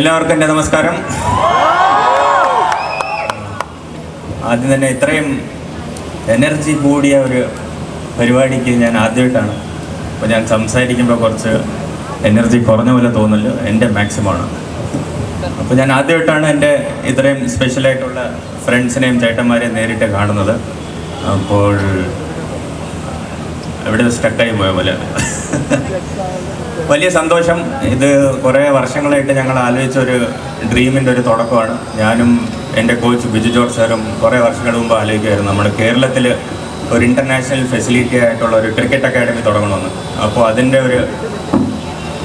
എല്ലാവർക്കും എന്റെ നമസ്കാരം. ആദ്യം തന്നെ ഇത്രയും എനർജി കൂടിയ ഒരു പരിപാടിക്ക് ഞാൻ ആദ്യമായിട്ടാണ്. അപ്പോൾ ഞാൻ സംസാരിക്കുമ്പോൾ കുറച്ച് എനർജി കുറഞ്ഞ പോലെ തോന്നൽ എന്റെ മാക്സിമമാണ് അപ്പോൾ ഞാൻ ആദ്യമായിട്ടാണ് എന്റെ ഇത്രയും സ്പെഷ്യലായിട്ടുള്ള ഫ്രണ്ട്സിനെയും ചേട്ടന്മാരെയും നേരിട്ട് കാണുന്നത്. അപ്പോൾ എവിടെ സ്റ്റക്കായി പോയ പോലെ. വലിയ സന്തോഷം. ഇത് കുറേ വർഷങ്ങളായിട്ട് ഞങ്ങൾ ആലോചിച്ച ഒരു ഡ്രീമിന്റെ ഒരു തുടക്കമാണ്. ഞാനും എന്റെ കോച്ച് ബിജു ജോർജ് സാറും കുറേ വർഷങ്ങൾ മുമ്പ് ആലോചിക്കുമായിരുന്നു നമ്മുടെ കേരളത്തിൽ ഒരു ഇന്റർനാഷണൽ ഫെസിലിറ്റി ആയിട്ടുള്ള ഒരു ക്രിക്കറ്റ് അക്കാഡമി തുടങ്ങണമെന്ന്. അപ്പോൾ അതിന്റെ ഒരു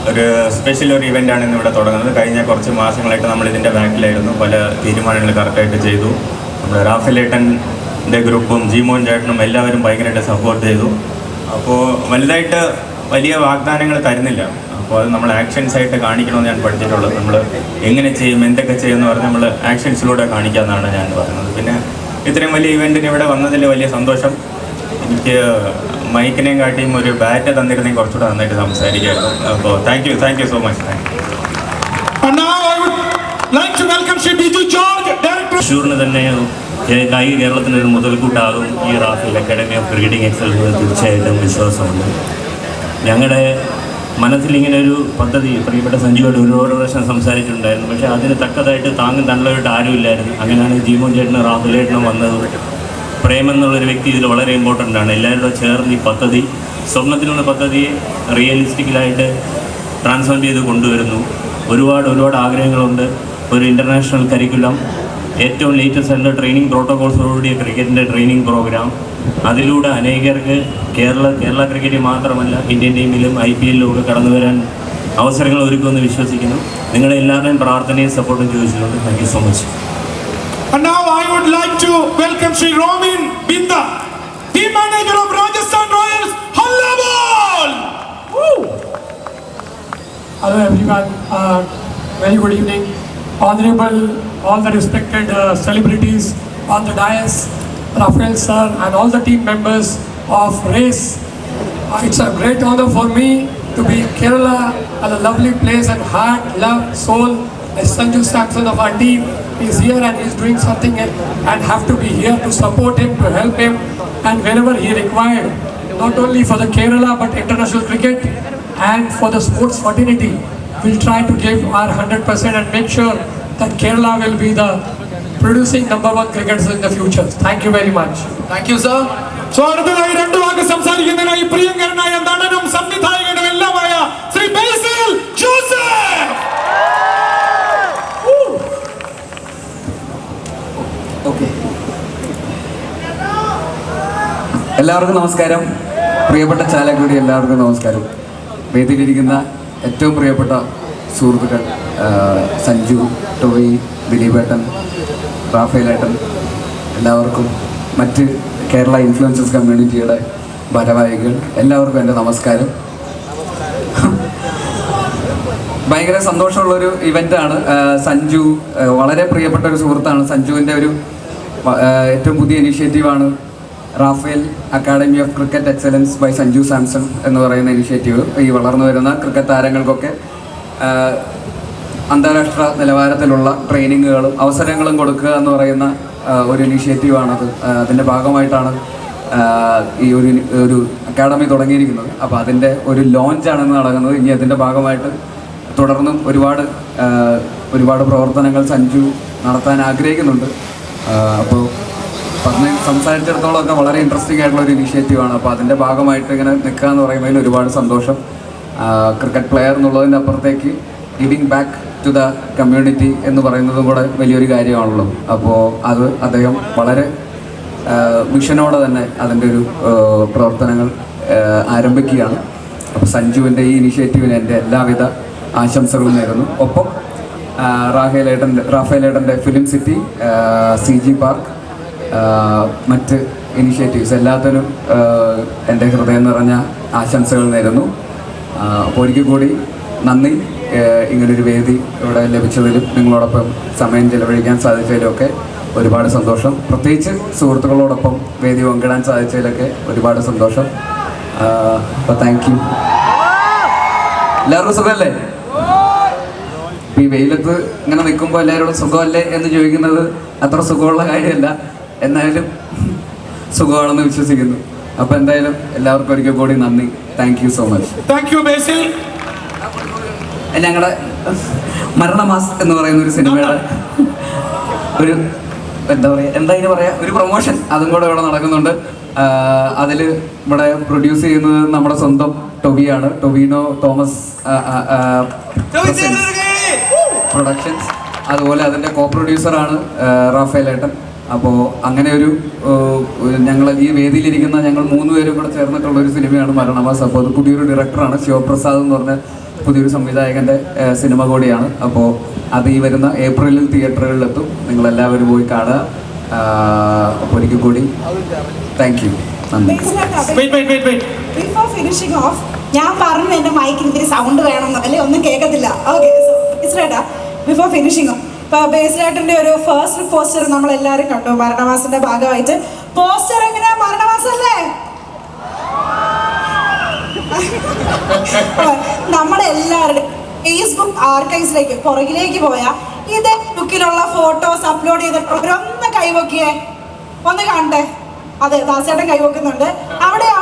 ഒരു സ്പെഷ്യൽ ഒരു ഇവന്റാണ് ഇന്ന് ഇവിടെ തുടങ്ങുന്നത്. കഴിഞ്ഞ കുറച്ച് മാസങ്ങളായിട്ട് നമ്മൾ ഇതിന്റെ ബാക്കിലായിരുന്നു. പല തീരുമാനങ്ങൾ കറക്റ്റായിട്ട് ചെയ്തു. നമ്മുടെ റാഫേലേട്ടന്റെ ഗ്രൂപ്പും ജീമോൻ ചേട്ടനും എല്ലാവരും ഭയങ്കരമായിട്ട് സപ്പോർട്ട് ചെയ്തു. അപ്പോൾ വലുതായിട്ട് വലിയ വാഗ്ദാനങ്ങൾ തരുന്നില്ല. അപ്പോൾ അത് നമ്മൾ ആക്ഷൻസ് ആയിട്ട് കാണിക്കണമെന്ന് ഞാൻ പഠിച്ചിട്ടുള്ളത്. നമ്മൾ എങ്ങനെ ചെയ്യും എന്തൊക്കെ ചെയ്യും എന്ന് പറഞ്ഞ് നമ്മൾ ആക്ഷൻസിലൂടെ കാണിക്കാമെന്നാണ് ഞാൻ പറയുന്നത് പിന്നെ ഇത്രയും വലിയ ഇവന്റിന് ഇവിടെ വന്നതിൽ വലിയ സന്തോഷം. എനിക്ക് മൈക്കിനെയും കാട്ടിയും ഒരു ബാറ്റ് തന്നിരുന്നെങ്കിൽ കുറച്ചുകൂടെ നന്നായിട്ട് സംസാരിക്കായിരുന്നു. അപ്പോൾ thank you thank you so much thank you ഷൂറിന്. തൃശ്ശൂരിന് തന്നെ കേ- കായിക കേരളത്തിന്റെ ഒരു മുതൽക്കൂട്ടാകും ഈ Rafael academy of cricketing excel തീർച്ചയായിട്ടും വിശ്വാസമുണ്ട്. ഞങ്ങളുടെ മനസ്സിൽ ഇങ്ങനെ ഒരു പദ്ധതി പ്രിയപ്പെട്ട സഞ്ജുവായിട്ട് ഒരുപാട് പ്രാവശ്യം സംസാരിച്ചിട്ടുണ്ടായിരുന്നു. പക്ഷേ അതിന് തക്കതായിട്ട് താങ്ങും തള്ളലായിട്ട് ആരുമില്ലായിരുന്നു. അങ്ങനെയാണ് ജീമോൻ ചേട്ടനും റാഫേലേട്ടനും വന്നത്. പ്രേം എന്നുള്ളൊരു വ്യക്തി ഇതിൽ വളരെ ഇമ്പോർട്ടന്റ് ആണ്. എല്ലാവരും ചേർന്ന് ഈ പദ്ധതി സ്വപ്നത്തിനുള്ള പദ്ധതിയെ റിയലിസ്റ്റിക്കലായിട്ട് ട്രാൻസ്ഫോം ചെയ്ത് കൊണ്ടുവരുന്നു. ഒരുപാട് ഒരുപാട് ആഗ്രഹങ്ങളുണ്ട്. ഒരു ഇന്റർനാഷണൽ കരിക്കുലം ഏറ്റവും ലേറ്റസ്റ്റ് ആയിട്ടുള്ള ട്രെയിനിങ് പ്രോട്ടോകോൾസോടുകൂടിയ ക്രിക്കറ്റിന്റെ ട്രെയിനിങ് പ്രോഗ്രാം അതിലൂടെ അനേകർക്ക് കേരള കേരള ക്രിക്കറ്റ് മാത്രമല്ല ഇന്ത്യൻ ടീമിലും ഐ പി എല്ലിലും ഒക്കെ കടന്നു വരാൻ അവസരങ്ങൾ ഒരുക്കുമെന്ന് വിശ്വസിക്കുന്നു നിങ്ങളുടെ എല്ലാവരുടെയും പ്രാർത്ഥനയും സപ്പോർട്ടും ചോദിച്ചിട്ടുണ്ട് thank you so much And now I would like to welcome Sri Romin Binda, Team Manager of Rajasthan Royals, Halla Ball! Woo! Hello everyone, uh, very good evening. Honorable, all the respected uh, celebrities on the dais, Rafael sir and all the team members of RACE. Uh, it's a great honor for me to be in Kerala at a lovely place and heart, love, soul. As Sanju Samson of our team is here and he's doing something and, and have to be here to support him, to help him and wherever he required. Not only for the Kerala but international cricket and for the sports fraternity. We'll try to give our 100% and make sure that Kerala will be the producing number one cricketers in the future. Thank you very much. Thank you, sir. So അടുത്തതായി രണ്ടു വാക്ക് സംസാരിക്കുന്നതിനായി പ്രിയങ്കരനായ നടനും സംവിധായകനും എല്ലാമായ ശ്രീ ബേസിൽ Joseph എല്ലാവർക്കും നമസ്കാരം പ്രിയപ്പെട്ട ചാലക്കുടി എല്ലാവർക്കും നമസ്കാരം വേദിയിലിരിക്കുന്ന ഏറ്റവും പ്രിയപ്പെട്ട സുഹൃത്തുക്കൾ സഞ്ജു ടോയി ദിലീപേട്ടൻ റാഫേലേട്ടൻ എല്ലാവർക്കും മറ്റ് കേരള ഇൻഫ്ലുവൻസസ് കമ്മ്യൂണിറ്റിയുടെ ഭാരവാഹികൾ എല്ലാവർക്കും എന്റെ നമസ്കാരം. ഭയങ്കര സന്തോഷമുള്ളൊരു ഇവന്റാണ് സഞ്ജു വളരെ പ്രിയപ്പെട്ട ഒരു സുഹൃത്താണ്. സഞ്ജുവിന്റെ ഒരു ഏറ്റവും പുതിയ ഇനിഷ്യേറ്റീവാണ് Rafael academy of cricket excellence by Sanju Samson എന്ന് പറയുന്ന ഇനിഷ്യേറ്റീവ് ഈ വളർന്നു വരുന്ന ക്രിക്കറ്റ് താരങ്ങൾക്കൊക്കെ അന്താരാഷ്ട്ര നിലവാരത്തിലുള്ള ട്രെയിനിങ്ങുകളും അവസരങ്ങളും കൊടുക്കുക എന്ന് പറയുന്ന ഒരു ഇനീഷ്യേറ്റീവാണത്. അതിന്റെ ഭാഗമായിട്ടാണ് ഈ ഒരു ഒരു അക്കാഡമി തുടങ്ങിയിരിക്കുന്നത്. അപ്പോൾ അതിന്റെ ഒരു ലോഞ്ചാണെന്ന് നടക്കുന്നത്. ഇനി അതിന്റെ ഭാഗമായിട്ട് തുടർന്നും ഒരുപാട് ഒരുപാട് പ്രവർത്തനങ്ങൾ സഞ്ജു നടത്താൻ ആഗ്രഹിക്കുന്നുണ്ട്. അപ്പോൾ പറഞ്ഞ് സംസാരിച്ചിടത്തോളം വളരെ ഇൻട്രസ്റ്റിംഗ് ആയിട്ടുള്ള ഒരു ഇനിഷ്യേറ്റീവാണ്. അപ്പോൾ അതിന്റെ ഭാഗമായിട്ട് ഇങ്ങനെ നിൽക്കുക എന്ന് പറയുമ്പോൾ ഒരുപാട് സന്തോഷം. ക്രിക്കറ്റ് പ്ലെയർ എന്നുള്ളതിന്റെ അപ്പുറത്തേക്ക് giving back to the community എന്ന് പറയുന്നതും കൂടെ വലിയൊരു കാര്യമാണല്ലോ അപ്പോൾ അത് അദ്ദേഹം വളരെ മിഷനോടെ തന്നെ അതിന്റെ ഒരു പ്രവർത്തനങ്ങൾ ആരംഭിക്കുകയാണ്. അപ്പോൾ സഞ്ജുവിന്റെ ഈ ഇനിഷ്യേറ്റീവിന് എന്റെ എല്ലാവിധ ആശംസകളും നേരുന്നു. ഒപ്പം റാഹേലേട്ടന്റെ റാഫേലേട്ടന്റെ film city C G park മറ്റ് ഇനിഷ്യേറ്റീവ്സ് എല്ലാത്തിനും എന്റെ ഹൃദയം നിറഞ്ഞ ആശംസകൾ നേരുന്നു. അപ്പോൾ ഒരിക്കൽ കൂടി നന്ദി. ഇങ്ങനൊരു വേദി ഇവിടെ ലഭിച്ചതിലും നിങ്ങളോടൊപ്പം സമയം ചെലവഴിക്കാൻ സാധിച്ചതിലൊക്കെ ഒരുപാട് സന്തോഷം. പ്രത്യേകിച്ച് സുഹൃത്തുക്കളോടൊപ്പം വേദി പങ്കിടാൻ സാധിച്ചതിലൊക്കെ ഒരുപാട് സന്തോഷം. അപ്പോൾ താങ്ക് യു എല്ലാവർക്കും സുഖമല്ലേ? ഈ വെയിലത്ത് ഇങ്ങനെ നിൽക്കുമ്പോൾ എല്ലാവരോടും സുഖമല്ലേ എന്ന് ചോദിക്കുന്നത് അത്ര സുഖമുള്ള കാര്യമല്ല. എന്നാലും സുഖമാണെന്ന് വിശ്വസിക്കുന്നു. അപ്പോൾ എന്തായാലും എല്ലാവർക്കും ഒരിക്കൽ കൂടി നന്ദി. Thank you so much thank you Basil ഞങ്ങളുടെ മരണമാസ് എന്ന് പറയുന്ന ഒരു സിനിമയുടെ ഒരു എന്താ പറയുക എന്താ ഇതിന് പറയാ ഒരു പ്രൊമോഷൻ അതും കൂടെ ഇവിടെ നടക്കുന്നുണ്ട്. അതിൽ ഇവിടെ പ്രൊഡ്യൂസ് ചെയ്യുന്നത് നമ്മുടെ സ്വന്തം ടൊവിയാണ്. ടൊവിനോ തോമസ് പ്രൊഡക്ഷൻസ് അതുപോലെ അതിന്റെ കോ പ്രൊഡ്യൂസറാണ് റാഫേൽ ഏട്ടൻ. അപ്പോൾ അങ്ങനെ ഒരു ഞങ്ങൾ ഈ വേദിയിലിരിക്കുന്ന ഞങ്ങൾ മൂന്ന് പേരും കൂടെ ചേർന്നിട്ടുള്ള ഒരു സിനിമയാണ് മരണമാസ്. അപ്പോൾ അത് പുതിയൊരു ഡയറക്ടറാണ് ശിവപ്രസാദ് എന്ന് പറഞ്ഞ പുതിയൊരു സംവിധായകന്റെ സിനിമ കൂടിയാണ്. അപ്പോൾ അത് ഈ വരുന്ന ഏപ്രിലിൽ തിയേറ്ററുകളിലെത്തും. നിങ്ങളെല്ലാവരും പോയി കാണുക. അപ്പോൾ ഒരിക്കൽ കൂടി താങ്ക് യു നന്ദി. Wait wait wait wait before finishing off ഞാൻ പറഞ്ഞു എന്റെ മൈക്കിന് ഇത്തിരി സൗണ്ട് വേണം അല്ലെ? ഒന്നും കേൾക്കത്തില്ല. ഓക്കെ ഇസ്രേട്ടാ ബിഫോർ ഫിനിഷിംഗ് ഓഫ് ഇപ്പോൾ ബേസിലായിട്ടിന്റെ ഒരു ഫസ്റ്റ് പോസ്റ്റർ നമ്മൾ എല്ലാവരും കണ്ടു. മരണമാസത്തിന്റെ ഭാഗമായിട്ട്. പോസ്റ്റർ എങ്ങനെയാ മരണമാസല്ലേ നമ്മുടെ എല്ലാവരുടെയും ഫേസ്ബുക്ക് ആർക്കൈവ്സിലേക്ക് പുറകിലേക്ക് പോയാൽ ഇതേ ലുക്കിലുള്ള ഫോട്ടോസ് അപ്ലോഡ് ചെയ്തിട്ടുള്ളവരൊന്ന് കൈവക്കിയേ. ഒന്ന് കാണട്ടെ അതെ ദാസേട്ടൻ കൈവക്കുന്നുണ്ട്. അവിടെയോ?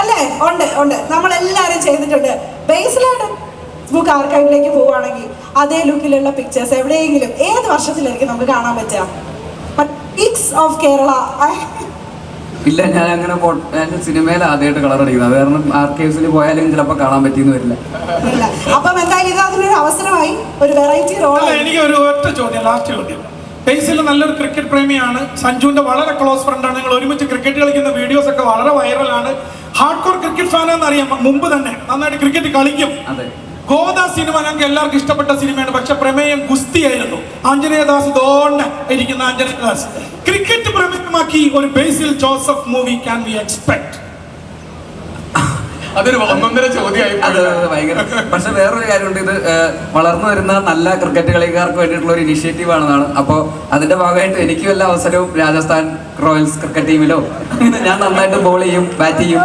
അല്ലേ? ഉണ്ട് ഉണ്ട്. നമ്മളെല്ലാവരും ചെയ്തിട്ടുണ്ട്. ബേസിലായിട്ട് ബുക്ക് ആർക്കൈവിലേക്ക് പോവുകയാണെങ്കിൽ അതേ ലുക്കിലുള്ള പിക്ചേഴ്സ് എവിടെയെങ്കിലും ഏത് വർഷത്തിലായിരിക്കും നമുക്ക് കാണാൻ പറ്റുക? പിക്സ് ഓഫ് കേരള ഇല്ല ഞാൻ അങ്ങനെ ഞാൻ സിനിമയിൽ ആദ്യമായിട്ട് കളർ അടിക്കുന്നത്. അത് കാരണം ആർക്കൈവ്സിൽ പോയാലും ചിലപ്പോൾ കാണാൻ പറ്റിയെന്ന് വരില്ല. അപ്പം എന്തായാലും ഇത് അതിനൊരു അവസരമായി ഒരു വെറൈറ്റി റോൾ എനിക്ക് ഒരു ഒറ്റ ചോദ്യം ലാസ്റ്റ് ചോദ്യം. ബേസിൽ നല്ലൊരു ക്രിക്കറ്റ് പ്രേമിയാണ്. സഞ്ജുവിന്റെ വളരെ ക്ലോസ് ഫ്രണ്ടാണ് നിങ്ങൾ ഒരുമിച്ച് ക്രിക്കറ്റ് കളിക്കുന്ന വീഡിയോസ് ഒക്കെ വളരെ വൈറലാണ് ഹാർഡ് കോർ ക്രിക്കറ്റ് ഫാനാന്ന് അറിയാം. മുമ്പ് തന്നെ നന്നായിട്ട് ക്രിക്കറ്റ് കളിക്കും. അതെ. ഗോദ സിനിമ ഞങ്ങൾക്ക് എല്ലാവർക്കും ഇഷ്ടപ്പെട്ട സിനിമയാണ്. പക്ഷെ പ്രമേയം ഗുസ്തിയായിരുന്നു ആഞ്ജനേയദാസ് ദോണ്ട ഇരിക്കുന്ന ആഞ്ജനേയദാസ് ക്രിക്കറ്റ് പ്രമേയമാക്കി ഒരു Basil Joseph movie can we expect അതൊരു ഒന്നൊന്നര ചോദ്യമായി അത് ഭയങ്കര പക്ഷെ വേറൊരു കാര്യമുണ്ട് ഇത് വളർന്നു വരുന്ന നല്ല ക്രിക്കറ്റ് കളിക്കാർക്ക് വേണ്ടിയിട്ടുള്ള ഒരു ഇനിഷ്യേറ്റീവ് ആണെന്നാണ് അപ്പോൾ അതിന്റെ ഭാഗമായിട്ട് എനിക്ക് വല്ല അവസരവും രാജസ്ഥാൻ റോയൽസ് ക്രിക്കറ്റ് ടീമിലോ ഞാൻ നന്നായിട്ട് ബോൾ ചെയ്യും ബാറ്റ് ചെയ്യും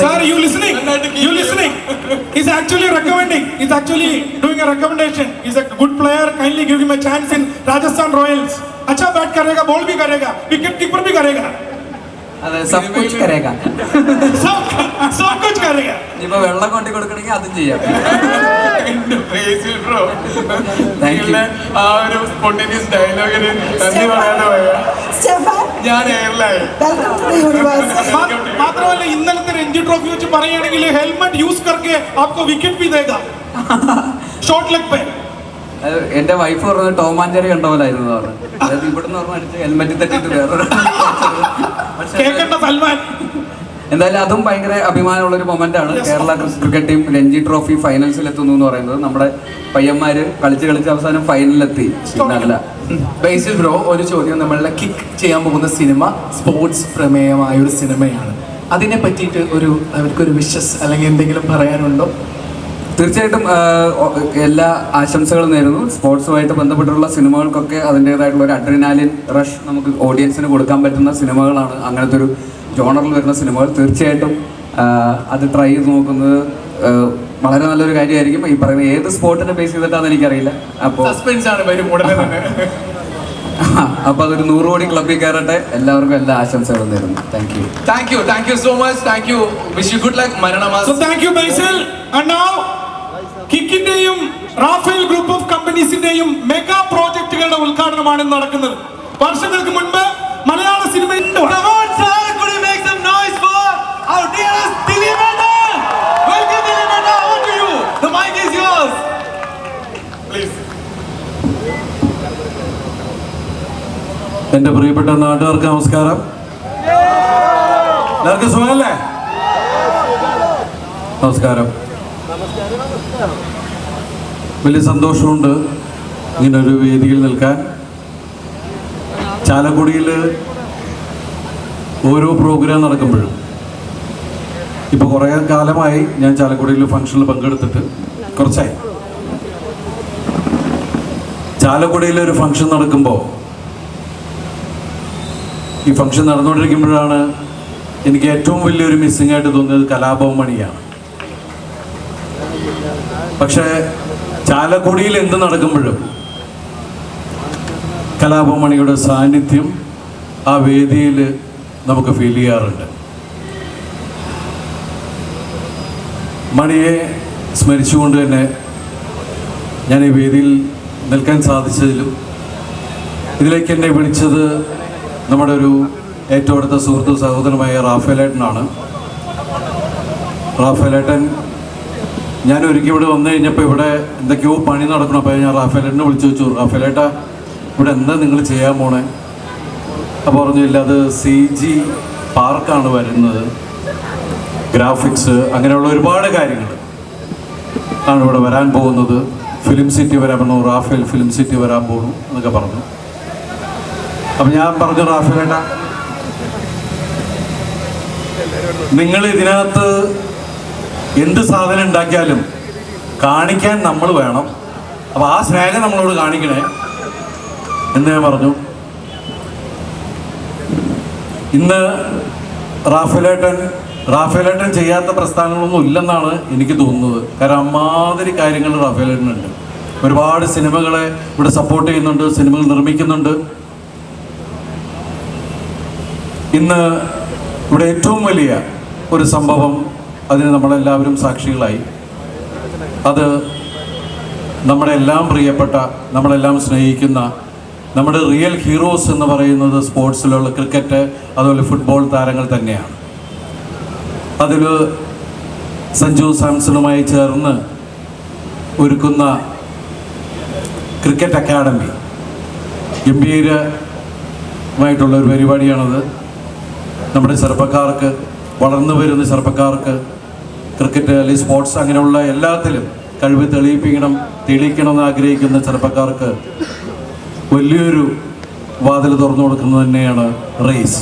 Sir, you listening? You listening? He's actually recommending. He's actually doing a recommendation. He's a good player. Kindly give him a chance in Rajasthan Royals. अच्छा बैट करेगा बॉल भी करेगा wicket keeper भी करेगा അതെ sub കുച്ച് കരേക്കാം सब सब कुछ करेगा ഇനിയിപ്പോ വെള്ളം കൊണ്ടി കൊടുക്കണമെങ്കിൽ അതും ചെയ്യാം ബേസിൽ ബ്രോ Thank you. നിങ്ങളുടെ ആ ഒരു സ്പോണ്ടേനിയസ് ഡയലോഗിന് നന്ദി പറയാതെ പോയ സ്റ്റെഫാൻ ഞാൻ airline welcome to the universe മാ- മാത്രമല്ല ഇന്നലത്തെ രഞ്ജി ട്രോഫി വെച്ച് പറയുകയാണെങ്കിൽ ഹെൽമെറ്റ് യൂസ് करके आपको विकेट भी देगा ഷോർട്ട് ലെഗ് പേ അത് എന്റെ വൈഫ് പറഞ്ഞത് ടോമാഞ്ചേരി കണ്ട പറഞ്ഞു അതായത് ഇവിടുന്ന് പറഞ്ഞ അടിച്ച് ഹെൽമെറ്റ് തട്ടിട്ട് സൽമാൻ. എന്തായാലും അതും ഭയങ്കര അഭിമാനമുള്ള ഒരു മൊമെന്റ് ആണ് Kerala cricket team Ranji trophy ഫൈനൽസിൽ എത്തുന്നു എന്ന് പറയുന്നത്. നമ്മുടെ പയ്യന്മാര് കളിച്ച് കളിച്ച് അവസാനം ഫൈനലിലെത്തി നല്ല. ബേസിൽ ബ്രോ ഒരു ചോദ്യം. നമ്മളുടെ കിക്ക് ചെയ്യാൻ പോകുന്ന സിനിമ സ്പോർട്സ് പ്രമേയമായ ഒരു സിനിമയാണ്. അതിനെ പറ്റിയിട്ട് ഒരു അവർക്കൊരു വിശ്വസ് അല്ലെങ്കിൽ എന്തെങ്കിലും പറയാനുണ്ടോ? തീർച്ചയായിട്ടും എല്ലാ ആശംസകളും നേരുന്നു. സ്പോർട്സുമായിട്ട് ബന്ധപ്പെട്ടുള്ള സിനിമകൾക്കൊക്കെ അതിന്റെതായിട്ടുള്ള ഒരു അഡ്രിനാലിൻ റഷ് നമുക്ക് ഓഡിയൻസിന് കൊടുക്കാൻ പറ്റുന്ന സിനിമകളാണ് അങ്ങനത്തെ ഒരു ജോണറിൽ വരുന്ന സിനിമകൾ. തീർച്ചയായിട്ടും അത് ട്രൈ ചെയ്ത് നോക്കുന്നത് വളരെ നല്ലൊരു കാര്യമായിരിക്കും. ഈ പറയുന്ന ഏത് സ്പോർട്ടിനെ ബേസ് ചെയ്തിട്ടാണെന്ന് എനിക്കറിയില്ല. അപ്പോൾ അപ്പൊ ആണ് വരും ഉടനെ തന്നെ. അപ്പോൾ അതൊരു നൂറ് കോടി ക്ലബിൽ കയറട്ടെ. എല്ലാവർക്കും എല്ലാ ആശംസകളും നേരുന്നു. Thank you thank you thank you so much thank you wish you good luck മരണമാസം Maranamass thank you Basil and now കിക്കിന്റെയും Rafale group of കമ്പനീസിന്റെയും മെഗാ പ്രോജക്ടുകളുടെ ഉദ്ഘാടനമാണ് ഇന്ന് നടക്കുന്നത്. വർഷങ്ങൾക്ക് മുൻപ് മലയാള സിനിമയിൽ എന്റെ പ്രിയപ്പെട്ട നാട്ടുകാർക്ക് നമസ്കാരം. എല്ലാവർക്കും സുഖമല്ലേ? നമസ്കാരം. വലിയ സന്തോഷമുണ്ട് ഇങ്ങനെ ഒരു വേദിയിൽ നിൽക്കാൻ. ചാലക്കുടിയിൽ ഓരോ പ്രോഗ്രാം നടക്കുമ്പോഴും. ഇപ്പോൾ കുറേ കാലമായി ഞാൻ ചാലക്കുടിയിൽ ഫംഗ്ഷനിൽ പങ്കെടുത്തിട്ട് കുറച്ചായി. ചാലക്കുടിയിൽ ഒരു ഫംഗ്ഷൻ നടക്കുമ്പോൾ ഈ ഫംഗ്ഷൻ നടന്നുകൊണ്ടിരിക്കുമ്പോഴാണ് എനിക്ക് ഏറ്റവും വലിയൊരു മിസ്സിംഗ് ആയിട്ട് തോന്നിയത് കലാഭവൻ മണിയാണ്. പക്ഷേ ചാലക്കുടിയിൽ എന്ത് നടക്കുമ്പോഴും കലാപമണിയുടെ സാന്നിധ്യം ആ വേദിയിൽ നമുക്ക് ഫീൽ ചെയ്യാറുണ്ട്. മണിയെ സ്മരിച്ചുകൊണ്ട് തന്നെ ഞാൻ ഈ വേദിയിൽ നിൽക്കാൻ സാധിച്ചതിലും ഇതിലേക്ക് എന്നെ വിളിച്ചത് നമ്മുടെ ഒരു ഏറ്റവും അടുത്ത സുഹൃത്തു സഹോദരമായ റാഫേലേട്ടനാണ്. റാഫേലേട്ടൻ ഞാൻ ഒരിക്കൽ ഇവിടെ വന്നു കഴിഞ്ഞപ്പോൾ ഇവിടെ എന്തൊക്കെയോ പണി നടക്കണം. അപ്പോൾ ഞാൻ റാഫേലേട്ടിനെ വിളിച്ചു വെച്ചു റാഫേലേട്ട ഇവിടെ എന്താ നിങ്ങൾ ചെയ്യാൻ പോണേ? അപ്പോൾ പറഞ്ഞു ഇല്ല അത് സി ജി പാർക്കാണ് വരുന്നത്. ഗ്രാഫിക്സ് അങ്ങനെയുള്ള ഒരുപാട് കാര്യങ്ങൾ ആണ് ഇവിടെ വരാൻ പോകുന്നത്. ഫിലിം സിറ്റി വരാൻ പറഞ്ഞു റാഫേൽ ഫിലിം സിറ്റി വരാൻ പോകുന്നു എന്നൊക്കെ പറഞ്ഞു. അപ്പം ഞാൻ പറഞ്ഞു റാഫേലേട്ട നിങ്ങൾ ഇതിനകത്ത് എന്ത് സാധനം ഉണ്ടാക്കിയാലും കാണിക്കാൻ നമ്മൾ വേണം. അപ്പോൾ ആ സ്നേഹം നമ്മളോട് കാണിക്കണേ എന്ന് ഞാൻ പറഞ്ഞു. ഇന്ന് റാഫേലേട്ടൻ റാഫേലേട്ടൻ ചെയ്യാത്ത പ്രസ്ഥാനങ്ങളൊന്നും ഇല്ലെന്നാണ് എനിക്ക് തോന്നുന്നത്. കാരണം അമ്മാതിരി കാര്യങ്ങൾ റാഫേലേട്ടനുണ്ട്. ഒരുപാട് സിനിമകളെ ഇവിടെ സപ്പോർട്ട് ചെയ്യുന്നുണ്ട് സിനിമകൾ നിർമ്മിക്കുന്നുണ്ട്. ഇന്ന് ഇവിടെ ഏറ്റവും വലിയ ഒരു സംഭവം അതിന് നമ്മളെല്ലാവരും സാക്ഷികളായി. അത് നമ്മളെല്ലാം പ്രിയപ്പെട്ട നമ്മളെല്ലാം സ്നേഹിക്കുന്ന നമ്മുടെ റിയൽ ഹീറോസ് എന്ന് പറയുന്നത് സ്പോർട്സിലുള്ള ക്രിക്കറ്റ് അതുപോലെ ഫുട്ബോൾ താരങ്ങൾ തന്നെയാണ്. അതിൽ സഞ്ജു സാംസണുമായി ചേർന്ന് ഒരുക്കുന്ന ക്രിക്കറ്റ് അക്കാഡമി ഗംഭീരമായിട്ടുള്ള ഒരു പരിപാടിയാണത്. നമ്മുടെ ചെറുപ്പക്കാർക്ക് വളർന്നു വരുന്ന ചെറുപ്പക്കാർക്ക് ക്രിക്കറ്റ് അല്ലെങ്കിൽ സ്പോർട്സ് അങ്ങനെയുള്ള എല്ലാത്തിലും കഴിവ് തെളിയിപ്പിക്കണം തെളിയിക്കണം എന്ന് ആഗ്രഹിക്കുന്ന ചെറുപ്പക്കാർക്ക് വലിയൊരു വാതിൽ തുറന്നു കൊടുക്കുന്നത് തന്നെയാണ് റേസ്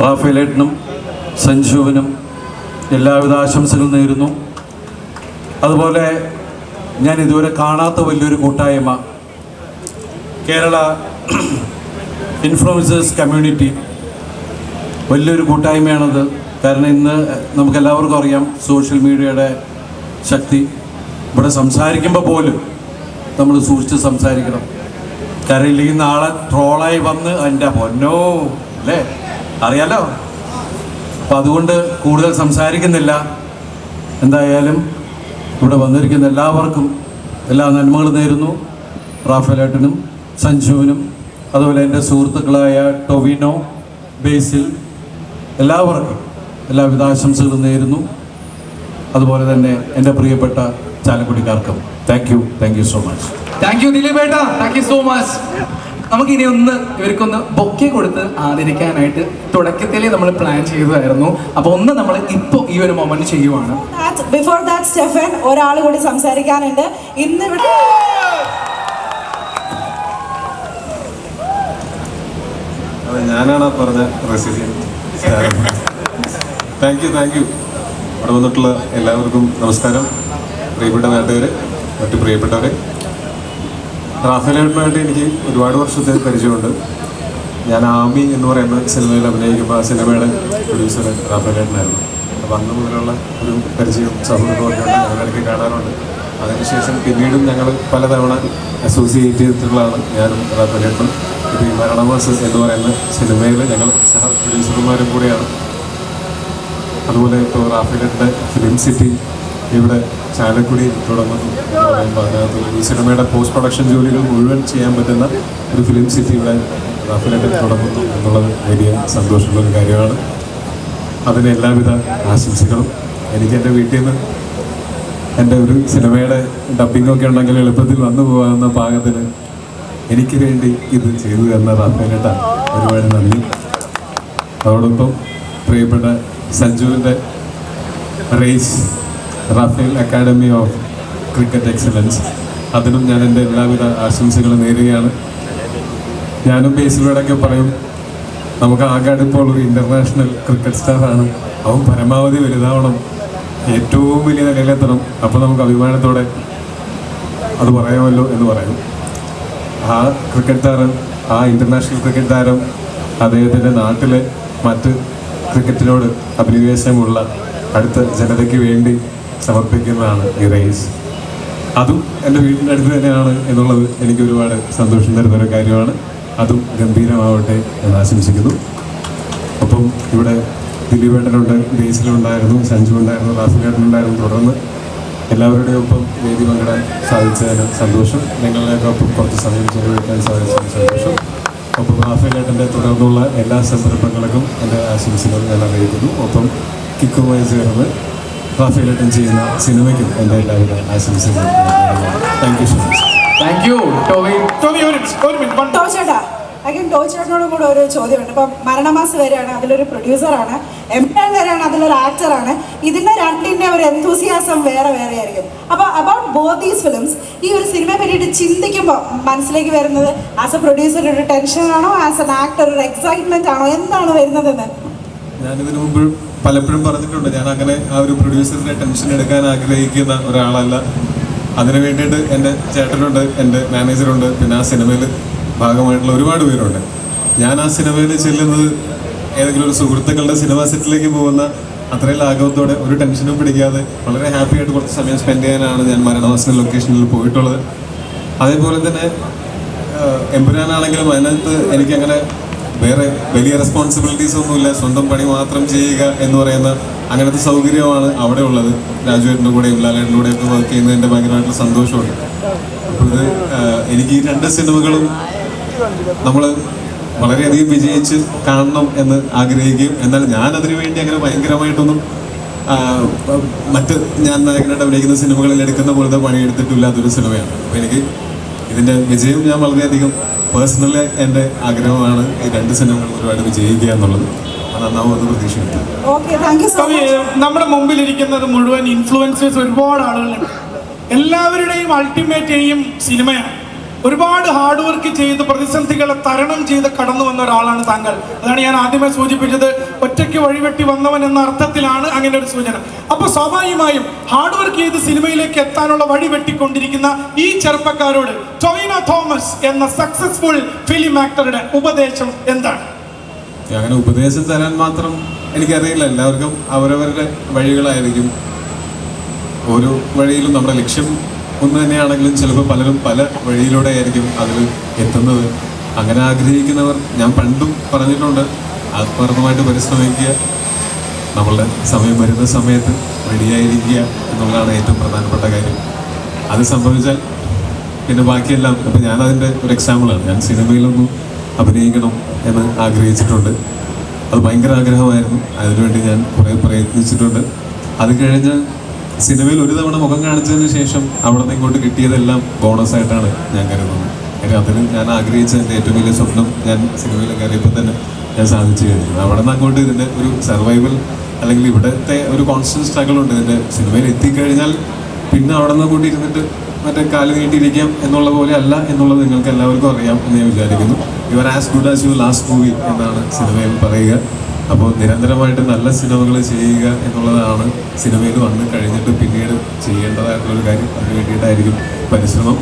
റാഫേലേട്ടനും സഞ്ജുവിനും എല്ലാവിധ ആശംസകളും നേരുന്നു. അതുപോലെ ഞാൻ ഇതുവരെ കാണാത്ത വലിയൊരു കൂട്ടായ്മ കേരള ഇൻഫ്ലുവൻസേഴ്സ് കമ്മ്യൂണിറ്റി വലിയൊരു കൂട്ടായ്മയാണത്. കാരണം ഇന്ന് നമുക്കെല്ലാവർക്കും അറിയാം സോഷ്യൽ മീഡിയയുടെ ശക്തി. ഇവിടെ സംസാരിക്കുമ്പോൾ പോലും നമ്മൾ സൂക്ഷിച്ച് സംസാരിക്കണം. കാരണം ഇല്ലെങ്കിൽ നാളെ ട്രോളായി വന്ന് എന്റെ പൊന്നോ അല്ലേ? അറിയാലോ? അപ്പം അതുകൊണ്ട് കൂടുതൽ സംസാരിക്കുന്നില്ല. എന്തായാലും ഇവിടെ വന്നിരിക്കുന്ന എല്ലാവർക്കും എല്ലാ നന്മകളും നേരുന്നു. റാഫേലേട്ടനും സഞ്ജുവിനും അതുപോലെ എന്റെ സുഹൃത്തുക്കളായ ടൊവിനോ ബേസിൽ എല്ലാവർക്കും എല്ലാവിധ ആശംസകളും നേരുന്നു. അതുപോലെ തന്നെ എന്റെ പ്രിയപ്പെട്ട ചാലക്കുടിക്കാർക്കും thank you thank you so much thank you Dileep ഏട്ടാ താങ്ക് യു സോ മച്ച് നമുക്ക് ഇനി ഒന്ന് ഇവർക്കൊന്ന് ബൊക്കെ കൊടുത്ത് ആദരിക്കാനായിട്ട് തുടക്കത്തിലേ നമ്മൾ പ്ലാൻ ചെയ്തതായിരുന്നു. അപ്പൊ ഒന്ന് നമ്മൾ ഇപ്പോ ഈ ഒരു മൊമെന്റ് ചെയ്യുവാണ്. ബിഫോർ ദാറ്റ് സ്റ്റെഫൻ ഒരാൾ കൂടി സംസാരിക്കാനുണ്ട്. ഇന്ന് ഇവിടെ ഞാനാണ് പറഞ്ഞ റെസിലിയൻ താങ്ക് യു താങ്ക് യു അവിടെ വന്നിട്ടുള്ള എല്ലാവർക്കും നമസ്കാരം. പ്രിയപ്പെട്ട നാട്ടുകാർ മറ്റു പ്രിയപ്പെട്ടവരെ. റാഫേലായിട്ട് എനിക്ക് ഒരുപാട് വർഷത്തെ പരിചയമുണ്ട്. ഞാൻ ആമി എന്ന് പറയുന്ന സിനിമയിൽ അഭിനയിക്കുമ്പോൾ ആ സിനിമയുടെ പ്രൊഡ്യൂസർ റാഫേലേട്ടനായിരുന്നു. അപ്പോൾ അന്ന് മുതലുള്ള ഒരു പരിചയം സൗഹൃദമൊക്കെ ഇടയ്ക്ക് കാണാറുണ്ട്. അതിനുശേഷം പിന്നീടും ഞങ്ങൾ പലതവണ അസോസിയേറ്റ് ചെയ്തിട്ടുള്ളതാണ് ഞാനും റാഫേലേട്ടനും. ഇപ്പോൾ ഈ മരണമാസ് എന്ന് പറയുന്ന സിനിമയിൽ ഞങ്ങൾ സഹ പ്രൊഡ്യൂസർമാരും കൂടിയാണ്. അതുപോലെ ഇപ്പോൾ റാഫേലിന്റെ ഫിലിം സിറ്റി ഇവിടെ ചാലക്കുടി തുടങ്ങുന്നു ഈ സിനിമയുടെ പോസ്റ്റ് പ്രൊഡക്ഷൻ ജോലികൾ മുഴുവൻ ചെയ്യാൻ പറ്റുന്ന ഒരു ഫിലിം സിറ്റി ഇവിടെ റാഫേലിന്റെ തുടങ്ങുന്നു എന്നുള്ളത് വലിയ സന്തോഷമുള്ള ഒരു കാര്യമാണ്. അതിന് എല്ലാവിധ ആശംസകളും. എനിക്ക് എന്റെ വീട്ടിൽ നിന്ന് എന്റെ ഒരു സിനിമയുടെ ഡബിങ്ങൊക്കെ ഉണ്ടെങ്കിൽ എളുപ്പത്തിൽ വന്നു പോകാവുന്ന ഭാഗത്തിന് എനിക്ക് വേണ്ടി ഇത് ചെയ്തു തന്ന റാഫേലേട്ട ഒരുപാട് നന്ദി. അതോടൊപ്പം പ്രിയപ്പെട്ട സഞ്ജുവിന്റെ raise Rafael academy of cricket excellence അതിനും ഞാൻ എന്റെ എല്ലാവിധ ആശംസകളും നേരുകയാണ്. ഞാനും ബേസിലൂടെയൊക്കെ പറയും നമുക്ക് ആകാട് ഇപ്പോൾ ഒരു ഇന്റർനാഷണൽ ക്രിക്കറ്റ് സ്റ്റാറാണ് അവൻ പരമാവധി വലുതാവണം. ഏറ്റവും വലിയ നിലയിലെത്തണം. അപ്പോൾ നമുക്ക് അഭിമാനത്തോടെ അത് പറയാമല്ലോ എന്ന് പറയും. ആ ക്രിക്കറ്റ് താരം ആ ഇന്റർനാഷണൽ ക്രിക്കറ്റ് താരം അദ്ദേഹത്തിന്റെ നാട്ടിലെ മറ്റ് ക്രിക്കറ്റിനോട് അഭിനിവേശമുള്ള അടുത്ത ജനതയ്ക്ക് വേണ്ടി സമർപ്പിക്കുന്നതാണ് ഈ റേസ്. അതും എന്റെ വീടിന്റെ അടുത്ത് തന്നെയാണ് എന്നുള്ളത് എനിക്ക് ഒരുപാട് സന്തോഷം തരുന്ന ഒരു കാര്യമാണ്. അതും ഗംഭീരമാവട്ടെ എന്ന് ആശംസിക്കുന്നു. അപ്പം ഇവിടെ ദിലീപേട്ടനുണ്ട് ബേസിലുണ്ടായിരുന്നു സഞ്ജു ഉണ്ടായിരുന്നു റാസിലേട്ടനുണ്ടായിരുന്നു തുടർന്ന് എല്ലാവരുടെയും ഒപ്പം വേദി പങ്കിടാൻ സാധിച്ചതിന് സന്തോഷം. നിങ്ങളുടെയൊക്കെ ഒപ്പം കുറച്ച് സമയം ചെലവഴിക്കാൻ സാധിച്ചതിന് സന്തോഷം. ഒപ്പം റാഫേലേട്ടന്റെ തുടർന്നുള്ള എല്ലാ സംരംഭങ്ങൾക്കും എന്റെ ആശംസകൾ ഞാൻ അറിയിക്കുന്നു. ഒപ്പം കിക്കുമായി ചേർന്ന് റാഫേലേട്ടൻ ചെയ്യുന്ന സിനിമയ്ക്കും എന്റെ എല്ലാവരുടെ ആശംസകൾ thank you so much. Thank you. ടോവി ടോമി ഒരു മിനിറ്റ് ഒരു മിനിറ്റ് ടോച്ചേട്ടാ ടോച്ചേട്ടനോടും കൂടെ ഒരു ചോദ്യമുണ്ട്. ഇപ്പം മരണമാസ് വരെയാണ് അതിലൊരു പ്രൊഡ്യൂസറാണ് എം എംപയർ വരെയാണ് അതിലൊരു ആക്ടറാണ്. ഇതിന്റെ രണ്ടിന്റെ ഒരു എന്തൂസിയാസം വേറെ വേറെ ആയിരിക്കും അപ്പോൾ അബൌട്ട് ബോത്ത് ദീസ് ഫിലിംസ് ഈ ഒരു സിനിമയെ പറ്റിയിട്ട് ചിന്തിക്കുമ്പോൾ മനസ്സിലേക്ക് വരുന്നത് ആസ് എ പ്രൊഡ്യൂസർ ഒരു ടെൻഷനാണോ ആസ് എൻ ആക്ടർ ഒരു എക്സൈറ്റ്മെന്റ് ആണോ എന്താണ് വരുന്നതെന്ന്? ഞാനിതിനു മുമ്പ് പലപ്പോഴും പറഞ്ഞിട്ടുണ്ട് ഞാൻ അങ്ങനെ ആ ഒരു പ്രൊഡ്യൂസറിനെ ടെൻഷൻ എടുക്കാൻ ആഗ്രഹിക്കുന്ന ഒരാളല്ല. അതിനു വേണ്ടിയിട്ട് എന്റെ ചേട്ടനുണ്ട് എന്റെ മാനേജറുണ്ട് പിന്നെ ആ സിനിമയിൽ ഭാഗമായിട്ടുള്ള ഒരുപാട് പേരുണ്ട്. ഞാൻ ആ സിനിമയിൽ ചെല്ലുന്നത് ഏതെങ്കിലും ഒരു സുഹൃത്തുക്കളുടെ സിനിമ സെറ്റിലേക്ക് പോകുന്ന അത്രയും ലാഘവത്തോടെ ഒരു ടെൻഷനും പിടിക്കാതെ വളരെ ഹാപ്പി ആയിട്ട് കുറച്ച് സമയം സ്പെൻഡ് ചെയ്യാനാണ് ഞാൻ മരണവാസന ലൊക്കേഷനിൽ പോയിട്ടുള്ളത്. അതേപോലെ തന്നെ എമ്പുരാനാണെങ്കിലും അതിനകത്ത് എനിക്കങ്ങനെ വേറെ വലിയ റെസ്പോൺസിബിലിറ്റീസ് ഒന്നുമില്ല. സ്വന്തം പണി മാത്രം ചെയ്യുക എന്ന് പറയുന്ന അങ്ങനത്തെ സൗകര്യമാണ് അവിടെ ഉള്ളത്. രാജുവേട്ടന്റെ കൂടെയും ലാലേട്ടന്റെ കൂടെയൊക്കെ വർക്ക് ചെയ്യുന്നതിന്റെ ഭയങ്കരമായിട്ടുള്ള സന്തോഷമുണ്ട്. അപ്പോൾ ഇത് എനിക്ക് ഈ രണ്ട് സിനിമകളും നമ്മൾ വളരെയധികം വിജയിച്ച് കാണണം എന്ന് ആഗ്രഹിക്കുകയും എന്നാൽ ഞാൻ അതിനു വേണ്ടി അങ്ങനെ ഭയങ്കരമായിട്ടൊന്നും മറ്റ് ഞാൻ നായകനായിട്ട് അഭിനയിക്കുന്ന സിനിമകളിൽ എടുക്കുന്ന പോലത്തെ പണിയെടുത്തിട്ടില്ലാത്തൊരു സിനിമയാണ്. അപ്പോൾ എനിക്ക് ഇതിന്റെ വിജയം ഞാൻ വളരെയധികം പേഴ്സണലി എന്റെ ആഗ്രഹമാണ് ഈ രണ്ട് സിനിമകളും ഒരുപാട് വിജയിക്കുക എന്നുള്ളത്. നമ്മുടെ മുമ്പിൽ ഇരിക്കുന്നത് മുഴുവൻ ഇൻഫ്ലുവൻസേഴ്സ് ഒരുപാട് ആളുകളുണ്ട്. എല്ലാവരുടെയും അൾട്ടിമേറ്റ് എയും സിനിമയാണ്. ഒരുപാട് ഹാർഡ് വർക്ക് ചെയ്ത് പ്രതിസന്ധികളെ തരണം ചെയ്ത് കടന്നു വന്ന ഒരാളാണ് താങ്കൾ. അതാണ് ഞാൻ ആദ്യമേ സൂചിപ്പിച്ചത്. ഒറ്റയ്ക്ക് വഴിവെട്ടി വന്നവൻ എന്ന അർത്ഥത്തിലാണ് അങ്ങനെ ഒരു സൂചന. അപ്പോൾ സ്വാഭാവികമായും ഹാർഡ് വർക്ക് ചെയ്ത് സിനിമയിലേക്ക് എത്താനുള്ള വഴി വെട്ടിക്കൊണ്ടിരിക്കുന്ന ഈ ചെറുപ്പക്കാരോട് ടൊയിന തോമസ് എന്ന സക്സസ്ഫുൾ ഫിലിം ആക്ടറുടെ ഉപദേശം എന്താണ്? അങ്ങനെ ഉപദേശം തരാൻ മാത്രം എനിക്കറിയില്ല. എല്ലാവർക്കും അവരവരുടെ വഴികളായിരിക്കും. ഓരോ വഴിയിലും നമ്മുടെ ലക്ഷ്യം ഒന്ന് തന്നെയാണെങ്കിലും ചിലപ്പോൾ പലരും പല വഴിയിലൂടെ ആയിരിക്കും അതിൽ എത്തുന്നത്. അങ്ങനെ ആഗ്രഹിക്കുന്നവർ ഞാൻ പണ്ടും പറഞ്ഞിട്ടുണ്ട് ആത്മാർത്ഥമായിട്ട് പരിശ്രമിക്കുക. നമ്മളുടെ സമയം വരുന്ന സമയത്ത് റെഡിയായിരിക്കുക എന്നുള്ളതാണ് ഏറ്റവും പ്രധാനപ്പെട്ട കാര്യം. അത് സംഭവിച്ചാൽ പിന്നെ ബാക്കിയെല്ലാം ഇപ്പം ഞാനതിന്റെ ഒരു എക്സാമ്പിളാണ് ഞാൻ സിനിമയിലൊന്നും അഭിനയിക്കണം എന്ന് ആഗ്രഹിച്ചിട്ടുണ്ട്. അത് ഭയങ്കര ആഗ്രഹമായിരുന്നു. അതിനുവേണ്ടി ഞാൻ കുറേ പ്രയത്നിച്ചിട്ടുണ്ട്. അത് കഴിഞ്ഞ് സിനിമയിൽ ഒരു തവണ മുഖം കാണിച്ചതിന് ശേഷം അവിടെ നിന്ന് ഇങ്ങോട്ട് കിട്ടിയതെല്ലാം ബോണസ് ആയിട്ടാണ് ഞാൻ കരുതുന്നത്. കാര്യം അതിന് ഞാൻ ആഗ്രഹിച്ച എന്റെ ഏറ്റവും വലിയ സ്വപ്നം ഞാൻ സിനിമയിൽ കയറിയപ്പോൾ തന്നെ ഞാൻ സാധിച്ചു കഴിഞ്ഞു. അവിടെ നിന്ന് അങ്ങോട്ട് ഇതിന്റെ ഒരു സർവൈവൽ അല്ലെങ്കിൽ ഇവിടുത്തെ ഒരു കോൺസ്റ്റന്റ് സ്ട്രഗിൾ ഉണ്ട്. ഇതിന്റെ സിനിമയിൽ എത്തിക്കഴിഞ്ഞാൽ പിന്നെ അവിടെ നിന്ന് കൂട്ടി ഇരുന്നിട്ട് മറ്റേ കാൽ നീട്ടിയിരിക്കാം എന്നുള്ള പോലെ അല്ല എന്നുള്ളത് നിങ്ങൾക്ക് എല്ലാവർക്കും അറിയാം എന്ന് ഞാൻ വിചാരിക്കുന്നു. You are as good as you last movie എന്നാണ് സിനിമയിൽ പറയുക. അപ്പോൾ നിരന്തരമായിട്ട് നല്ല സിനിമകൾ ചെയ്യുക എന്നുള്ളതാണ് സിനിമയിൽ വന്ന് കഴിഞ്ഞിട്ട് പിന്നീട് ചെയ്യേണ്ടതായിട്ടുള്ളൊരു കാര്യം. അതിന് വേണ്ടിയിട്ടായിരിക്കും പരിശ്രമം.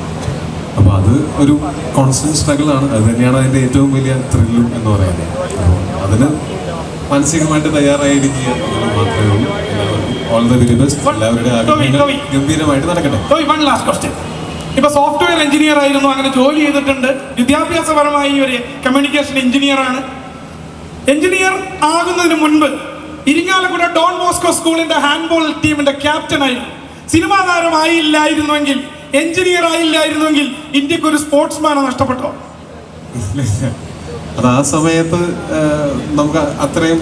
അപ്പോൾ അത് ഒരു കോൺസ്റ്റന്റ് സ്ട്രഗിളാണ് അത് തന്നെയാണ് അതിന്റെ ഏറ്റവും വലിയ ത്രില്ലും എന്ന് പറയുന്നത്. അപ്പോൾ അതിന് മാനസികമായിട്ട് തയ്യാറായിരിക്കുക എന്നുള്ളത് മാത്രമേ ഉള്ളൂ. എല്ലാവർക്കും ഓൾ ദ വെരി ബെസ്റ്റ് എല്ലാവരുടെ ആഗ്രഹങ്ങൾ ഗംഭീരമായിട്ട് നടക്കട്ടെ. ഇപ്പൊ സോഫ്റ്റ്വെയർ എഞ്ചിനീയർ ആയിരുന്നു. അങ്ങനെ ജോലി ചെയ്തിട്ടുണ്ട്. വിദ്യാഭ്യാസപരമായി ഒരു കമ്മ്യൂണിക്കേഷൻ എഞ്ചിനീയർ ആണ്. എഞ്ചിനീയർ ആകുന്നതിന് മുൻപ് ഇരിങ്ങാലക്കുട ഡോൺ ബോസ്കോ സ്കൂളിന്റെ ഹാൻഡ്ബോൾ ടീമിന്റെ ക്യാപ്റ്റനായിരുന്നു സിനിമാ താരമായില്ലായിരുന്നുവെങ്കിൽ എഞ്ചിനീയർ ആയില്ലായിരുന്നുവെങ്കിൽ ഇന്ത്യയ്ക്ക് ഒരു സ്പോർട്സ്മാനെ നഷ്ടപ്പെട്ടോ? അത് ആ സമയത്ത് നമുക്ക് അത്രയും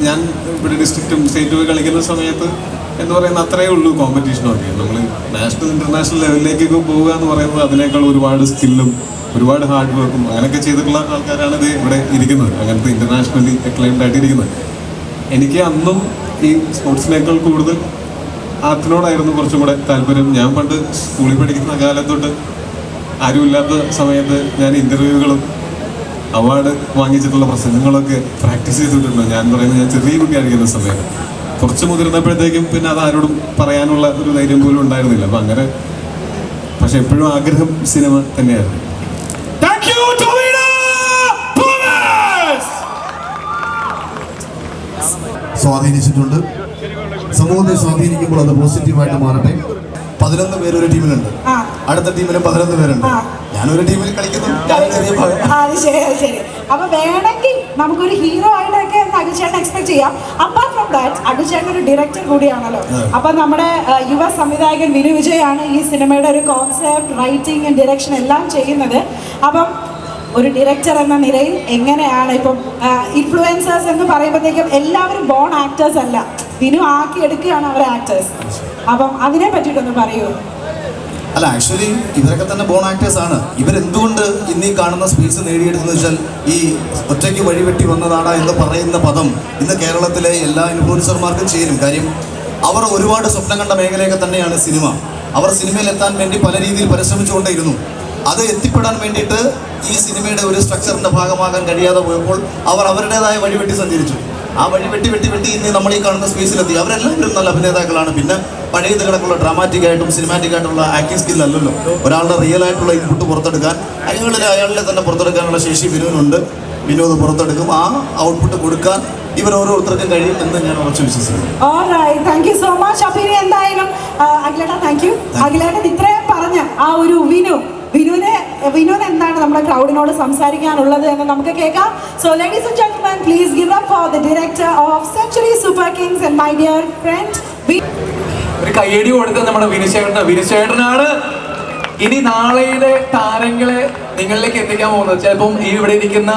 ഞാൻ ഇവിടെ ഡിസ്ട്രിക്റ്റും സ്റ്റേറ്റും കളിക്കുന്ന സമയത്ത് എന്ന് പറയുന്ന അത്രയേ ഉള്ളൂ കോമ്പറ്റീഷനൊക്കെ നമ്മൾ നാഷണൽ ഇന്റർനാഷണൽ ലെവലിലേക്കൊക്കെ പോവുക എന്ന് പറയുന്നത് അതിനേക്കാൾ ഒരുപാട് സ്കില്ലും ഒരുപാട് ഹാർഡ് വർക്കും അങ്ങനെയൊക്കെ ചെയ്തിട്ടുള്ള ആൾക്കാരാണ് ഇത് ഇവിടെ ഇരിക്കുന്നത്. അങ്ങനത്തെ ഇന്റർനാഷണലി അക്ലൈംഡ് ആയിട്ട് ഇരിക്കുന്നത്. എനിക്ക് അന്നും ഈ സ്പോർട്സിനേക്കാൾ കൂടുതൽ ആർട്ടിനോടായിരുന്നു കുറച്ചും കൂടെ താല്പര്യം. ഞാൻ പണ്ട് സ്കൂളിൽ പഠിക്കുന്ന കാലത്തൊട്ട് ആരുമില്ലാത്ത സമയത്ത് ഞാൻ ഇന്റർവ്യൂകളും അവാർഡ് വാങ്ങിച്ചിട്ടുള്ള പ്രസംഗങ്ങളൊക്കെ പ്രാക്ടീസ് ചെയ്തിട്ടുണ്ട്. ഞാൻ പറയുന്നത് ഞാൻ ചെറിയ കുട്ടിയായിരിക്കുന്ന സമയത്ത്. കുറച്ച് മുതിർന്നപ്പോഴത്തേക്കും പിന്നെ അത് ആരോടും പറയാനുള്ള ഒരു ധൈര്യം പോലും ഉണ്ടായിരുന്നില്ല. അപ്പം അങ്ങനെ പക്ഷെ എപ്പോഴും ആഗ്രഹം സിനിമ തന്നെയായിരുന്നു. യു ടോവിന തോമസ് സ്വാധീനിച്ചിട്ടുണ്ട്. സമൂഹത്തെ സ്വാധീനിക്കുമ്പോൾ അത് പോസിറ്റീവായിട്ട് മാറട്ടെ. പതിനൊന്ന് പേര് ഒരു ടീമിലുണ്ട് ആ. അടുത്ത ടീമിലും പതിനൊന്ന് പേരുണ്ട്. ഞാനൊരു ടീമിൽ കളിക്കുന്നു. അപ്പൊ വേണമെങ്കിൽ നമുക്കൊരു ഹീറോ ആയിട്ടൊക്കെ അഗുചേട്ടൻ എക്സ്പെക്ട് ചെയ്യാം. അപ്പാർട്ട് ഫ്രം ദാറ്റ് അഗുചേട്ടൻ ഒരു ഡയറക്ടർ കൂടിയാണല്ലോ അപ്പൊ നമ്മുടെ യുവ സംവിധായകൻ വിനു വിജയാണ് ഈ സിനിമയുടെ ഒരു കോൺസെപ്റ്റ് റൈറ്റിംഗ് ആൻഡ് ഡയറക്ഷൻ എല്ലാം ചെയ്യുന്നത്. അപ്പം ഒരു ഡയറക്ടർ എന്ന നിലയിൽ എങ്ങനെയാണ് ഇപ്പം ഇൻഫ്ലുവൻസേഴ്സ് എന്ന് പറയുമ്പോഴത്തേക്കും എല്ലാവരും ബോൺ ആക്ടേഴ്സ് അല്ല. വിനു ആക്കി എടുക്കുകയാണ് അവരെ ആക്ടേഴ്സ് അപ്പം അതിനെ പറ്റിയിട്ടൊന്ന് പറയൂ. അല്ല ആക്ച്വലി ഇവരൊക്കെ തന്നെ ബോൺ ആക്ടേഴ്സ് ആണ്. ഇവരെന്തുകൊണ്ട് ഇന്ന് ഈ കാണുന്ന സ്പേസ് നേടിയെടുത്തെന്ന് വെച്ചാൽ ഈ ഒറ്റയ്ക്ക് വഴിവെട്ടി വന്നതാണ് എന്ന് പറയുന്ന പദം ഇന്ന് കേരളത്തിലെ എല്ലാ ഇൻഫ്ലുവൻസർമാർക്കും ചേരും. കാര്യം അവർ ഒരുപാട് സ്വപ്നം കണ്ട മേഖലയൊക്കെ തന്നെയാണ് സിനിമ. അവർ സിനിമയിൽ എത്താൻ വേണ്ടി പല രീതിയിൽ പരിശ്രമിച്ചുകൊണ്ടേയിരുന്നു. അത് എത്തിപ്പെടാൻ വേണ്ടിയിട്ട് ഈ സിനിമയുടെ ഒരു സ്ട്രക്ചറിന്റെ ഭാഗമാകാൻ കഴിയാതെ പോയപ്പോൾ അവർ അവരുടേതായ വഴിവെട്ടി സഞ്ചരിച്ചു. ആ വഴി വെട്ടി വെട്ടി വെട്ടി ഇന്ന് നമ്മൾ ഈ കാണുന്ന സ്പേസിലെത്തി അവരെല്ലാവരും നല്ല അഭിനേതാക്കളാണ്. പിന്നെ പഴയ കണക്കുള്ള ഡ്രാമാറ്റിക് ആയിട്ടും സിനിമാറ്റിക് ആയിട്ടുള്ള ആക്ടിംഗ് സ്കിൽ അല്ലല്ലോ. ഒരാളുടെ റിയൽ ആയിട്ടുള്ള ഇൻപുട്ട് പുറത്തെടുക്കാൻ അയാളിലെ അയാളിലെ തന്നെ പുറത്തെടുക്കാനുള്ള ശേഷി വിനുവിനുണ്ട് വിനോദ് പുറത്തെടുക്കും. ആ ഔട്ട്പുട്ട് കൊടുക്കാൻ ഇവർ ഓരോരുത്തർക്കും കഴിയും എന്ന് ഞാൻ ഉറച്ചു വിശ്വസിക്കുന്നു. Alright thank you so much അപ്പൊ ഇനി എന്തായാലും അഖിലേട്ട താങ്ക് യു അഖിലേട്ടൻ ഇത്രയും പറഞ്ഞ ആ ഒരു വിനു വിനുവിനെ വിനുവിന് എന്താണ് നമ്മുടെ ക്രൗഡിനോട് സംസാരിക്കാനുള്ളത് എന്ന് നമുക്ക് കേൾക്കാം. So ladies and please please give up for director director of century super and and my dear friend ഒരു കയ്യടി കൊടുത്ത് നമ്മുടെ വിനുശേഖരനാണ് വിനുശേഖരനാണ് ഇനി നാളെയിലെ താരങ്ങളെ നിങ്ങളിലേക്ക് എത്തിക്കാൻ പോകുന്നത്. ചിലപ്പം ഈ ഇവിടെ ഇരിക്കുന്ന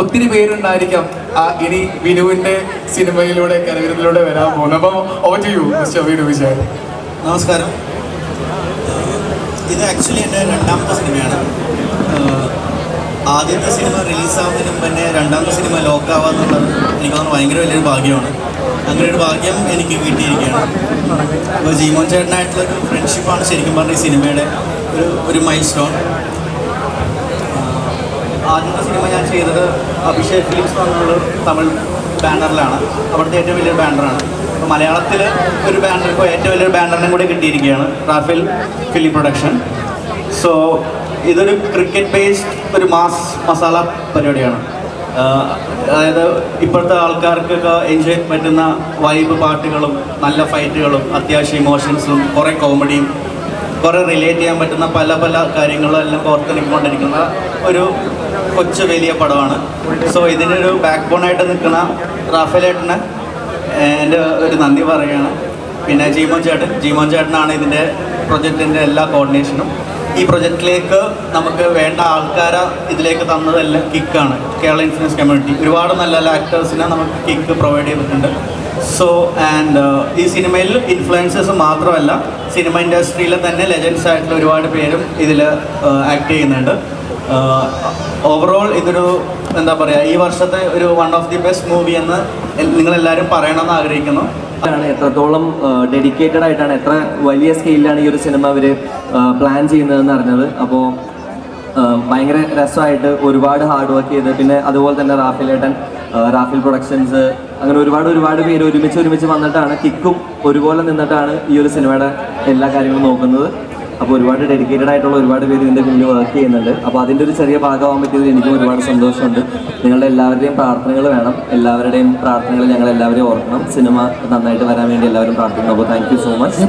ഒത്തിരി പേരുണ്ടായിരിക്കാം. ആ ഇനി വിനുവിന്റെ സിനിമയിലൂടെ കരവിരുന്നിലൂടെ വരാൻ പോകുന്നത്. അപ്പം over to you mister Vinu വിശേഖരൻ നമസ്കാരം. ഇത് ആക്ച്വലി എന്റെ രണ്ടാമത്തെ സിനിമയാണ്. ആദ്യത്തെ സിനിമ റിലീസാവുന്നതിന് പിന്നെ രണ്ടാമത്തെ സിനിമ ലോക്കാവാന്നുള്ളത് എനിക്ക് തോന്നുന്നു ഭയങ്കര വലിയൊരു ഭാഗ്യമാണ്. അങ്ങനെ ഒരു ഭാഗ്യം എനിക്ക് കിട്ടിയിരിക്കുകയാണ്. അപ്പോൾ ജീമോൻ ചേട്ടനായിട്ടുള്ള ഒരു ഫ്രണ്ട്ഷിപ്പാണ് ശരിക്കും പറഞ്ഞ ഈ സിനിമയുടെ ഒരു ഒരു മൈൽ സ്റ്റോൺ ആദ്യത്തെ സിനിമ ഞാൻ ചെയ്തത് അഭിഷേക് ഫിലിംസ് എന്നുള്ള തമിഴ് ബാനറിലാണ്. അവിടുത്തെ ഏറ്റവും വലിയൊരു ബാനറാണ്. അപ്പോൾ മലയാളത്തിൽ ഒരു ബാനർ ഇപ്പോൾ ഏറ്റവും വലിയൊരു ബാനറിനും കൂടെ കിട്ടിയിരിക്കുകയാണ് റാഫേൽ ഫിലിം പ്രൊഡക്ഷൻ. സോ ഇതൊരു ക്രിക്കറ്റ് ബേസ്ഡ് ഒരു മാസ് മസാല പരിപാടിയാണ്. അതായത് ഇപ്പോഴത്തെ ആൾക്കാർക്കൊക്കെ എൻജോയ് പറ്റുന്ന വൈബ് പാട്ടുകളും നല്ല ഫൈറ്റുകളും അത്യാവശ്യം ഇമോഷൻസും കുറേ കോമഡിയും കുറേ റിലേറ്റ് ചെയ്യാൻ പറ്റുന്ന പല പല കാര്യങ്ങളും കാര്യങ്ങളെല്ലാം കോർത്തിണക്കിക്കൊണ്ടിരിക്കുന്ന ഒരു കൊച്ചു വലിയ പടമാണ്. സോ ഇതിനൊരു ബാക്ക് ബോണായിട്ട് നിൽക്കുന്ന റാഫേലേട്ടന് എന്റെ ഒരു നന്ദി പറയുകയാണ്. പിന്നെ ജീമോൻ ചേട്ടൻ ജീമോൻ ചേട്ടനാണ് ഇതിന്റെ പ്രൊജക്റ്റിന്റെ എല്ലാ കോർഡിനേഷനും ഈ പ്രൊജക്റ്റിലേക്ക് നമുക്ക് വേണ്ട ആൾക്കാരെ ഇതിലേക്ക് തന്നതെല്ലാം കിക്കാണ്. Kerala influence community. ഒരുപാട് നല്ല നല്ല ആക്ടേഴ്സിനെ നമുക്ക് കിക്ക് പ്രൊവൈഡ് ചെയ്തിട്ടുണ്ട്. സോ ആൻഡ് ഈ സിനിമയിൽ ഇൻഫ്ലുവൻസേഴ്സ് മാത്രമല്ല സിനിമ ഇൻഡസ്ട്രിയിലെ തന്നെ ലെജൻസ് ആയിട്ടുള്ള ഒരുപാട് പേരും ഇതിൽ ആക്ട് ചെയ്യുന്നുണ്ട്. ഓവറോൾ ഇതൊരു എന്താ പറയുക ഈ വർഷത്തെ ഒരു one of the best movie എന്ന് നിങ്ങൾ നിങ്ങളെല്ലാവരും പറയണമെന്ന് ആഗ്രഹിക്കുന്നു. ാണ് എത്രത്തോളം ഡെഡിക്കേറ്റഡ് ആയിട്ടാണ് എത്ര വലിയ സ്കെയിലാണ് ഈ ഒരു സിനിമ അവർ പ്ലാൻ ചെയ്യുന്നതെന്ന് അറിഞ്ഞത്. അപ്പോൾ ഭയങ്കര രസമായിട്ട് ഒരുപാട് ഹാർഡ് വർക്ക് ചെയ്ത് പിന്നെ അതുപോലെ തന്നെ റാഫിലേട്ടൻ റാഫിൽ പ്രൊഡക്ഷൻസ് അങ്ങനെ ഒരുപാട് ഒരുപാട് പേര് ഒരുമിച്ച് ഒരുമിച്ച് വന്നിട്ടാണ് കിക്കും ഒരുപോലെ നിന്നിട്ടാണ് ഈ ഒരു സിനിമയുടെ എല്ലാ കാര്യങ്ങളും നോക്കുന്നത്. അപ്പോൾ ഒരുപാട് ഡെഡിക്കേറ്റഡ് ആയിട്ടുള്ള ഒരുപാട് പേര് ഇതിന്റെ പിന്നിൽ വർക്ക് ചെയ്യുന്നുണ്ട്. അപ്പോൾ അതിന്റെ ഒരു ചെറിയ ഭാഗമാകാൻ പറ്റിയതിൽ എനിക്കും ഒരുപാട് സന്തോഷമുണ്ട്. നിങ്ങളുടെ എല്ലാവരുടെയും പ്രാർത്ഥനകൾ വേണം. എല്ലാവരുടെയും പ്രാർത്ഥനകൾ ഞങ്ങൾ എല്ലാവരെയും ഓർക്കണം. സിനിമ നന്നായിട്ട് വരാൻ വേണ്ടി എല്ലാവരും പ്രാർത്ഥിക്കുന്നു. അപ്പോൾ താങ്ക് സോ മച്ച്